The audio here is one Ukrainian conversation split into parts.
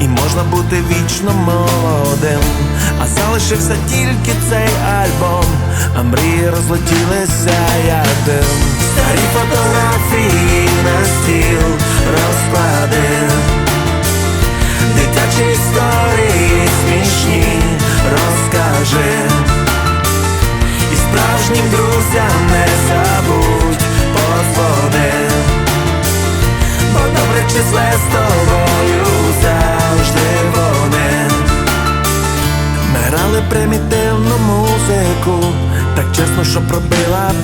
і можна бути вічно молодим. А залишився тільки цей альбом, а мрії розлетілися як дим. Старі фотографії на стіл розкладив. Дитячі історії смішні розкажи І справжнім друзям не забудь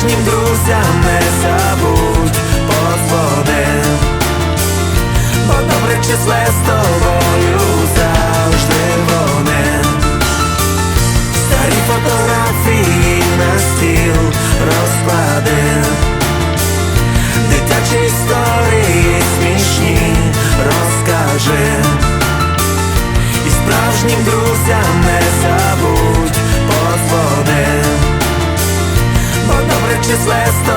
справжнім друзям не забудь позвони, бо добре числе сто. just last